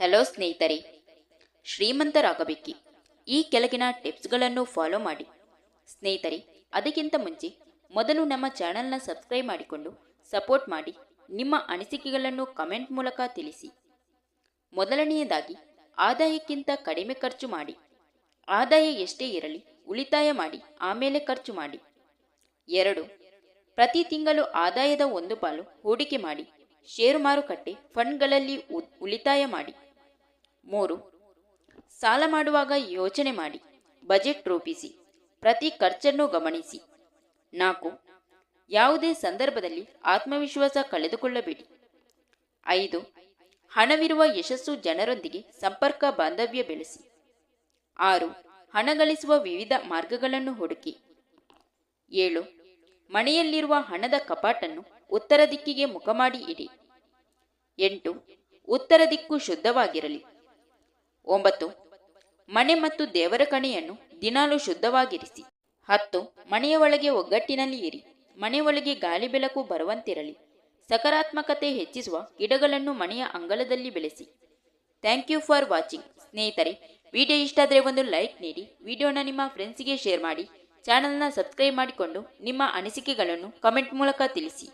Hello ಸ್ನೇಹಿತರೆ, ಶ್ರೀಮಂತರಾಗಬೇಕಿ. ಈ ಕೆಳಗಿನ ಟಿಪ್ಸ್ಗಳನ್ನು ಫಾಲೋ ಮಾಡಿ. ಸ್ನೇಹಿತರೆ, ಅದಕ್ಕಿಂತ ಮುಂಚೆ ಮೊದಲು ನಮ್ಮ ಚಾನಲ್ನ ಸಬ್ಸ್ಕ್ರೈಬ್ ಮಾಡಿಕೊಂಡು ಸಪೋರ್ಟ್ ಮಾಡಿ, ನಿಮ್ಮ ಅನಿಸಿಕೆಗಳನ್ನು ಕಮೆಂಟ್ ಮೂಲಕ ತಿಳಿಸಿ. ಮೊದಲನೆಯದಾಗಿ, ಆದಾಯಕ್ಕಿಂತ ಕಡಿಮೆ ಖರ್ಚು ಮಾಡಿ. ಆದಾಯ ಎಷ್ಟೇ ಇರಲಿ, ಉಳಿತಾಯ ಮಾಡಿ, ಆಮೇಲೆ ಖರ್ಚು ಮಾಡಿ. ಎರಡು, ಪ್ರತಿ ತಿಂಗಳು ಆದಾಯದ ಒಂದು ಪಾಲು ಹೂಡಿಕೆ ಮಾಡಿ. ಷೇರು ಮಾರುಕಟ್ಟೆ ಫಂಡ್ಗಳಲ್ಲಿ ಉಳಿತಾಯ ಮಾಡಿ. ಮೂರು. ಸಾಲ ಮಾಡುವಾಗ ಯೋಚನೆ ಮಾಡಿ. ಬಜೆಟ್ ರೂಪಿಸಿ. ಪ್ರತಿ ಖರ್ಚನ್ನು ಗಮನಿಸಿ. ನಾಲ್ಕು. ಯಾವುದೇ ಸಂದರ್ಭದಲ್ಲಿ ಆತ್ಮವಿಶ್ವಾಸ ಕಳೆದುಕೊಳ್ಳಬೇಡಿ. ಐದು. ಹಣವಿರುವ ಯಶಸ್ಸು ಜನರೊಂದಿಗೆ ಸಂಪರ್ಕ ಬಾಂಧವ್ಯ ಬೆಳೆಸಿ. ಆರು. ಹಣ ಗಳಿಸುವ ವಿವಿಧ ಮಾರ್ಗಗಳನ್ನು ಹುಡುಕಿ. ಏಳು. ಮನೆಯಲ್ಲಿರುವ ಹಣದ ಕಪಾಟನ್ನು ಉತ್ತರ ದಿಕ್ಕಿಗೆ ಮುಖ ಮಾಡಿ ಇಡಿ. ಎಂಟು. ಉತ್ತರ ದಿಕ್ಕು ಶುದ್ಧವಾಗಿರಲಿ. ಒಂಬತ್ತು. ಮನೆ ಮತ್ತು ದೇವರ ಕಣೆಯನ್ನು ದಿನಾಲು ಶುದ್ಧವಾಗಿರಿಸಿ. ಹತ್ತು. ಮನೆಯ ಒಳಗೆ ಒಗ್ಗಟ್ಟಿನಲ್ಲಿ ಇರಿ. ಮನೆ ಒಳಗೆ ಗಾಳಿ ಬೆಳಕು ಬರುವಂತಿರಲಿ. ಸಕಾರಾತ್ಮಕತೆ ಹೆಚ್ಚಿಸುವ ಗಿಡಗಳನ್ನು ಮನೆಯ ಅಂಗಳದಲ್ಲಿ ಬೆಳೆಸಿ. Thank you for watching. ಸ್ನೇಹಿತರೆ, ವಿಡಿಯೋ ಇಷ್ಟ ಆದರೆ ಒಂದು ಲೈಕ್ ನೀಡಿ. ವಿಡಿಯೋನ ನಿಮ್ಮ ಫ್ರೆಂಡ್ಸ್ಗೆ ಶೇರ್ ಮಾಡಿ. ಚಾನಲ್ನ ಸಬ್ಸ್ಕ್ರೈಬ್ ಮಾಡಿಕೊಂಡು ನಿಮ್ಮ ಅನಿಸಿಕೆಗಳನ್ನು ಕಮೆಂಟ್ ಮೂಲಕ ತಿಳಿಸಿ.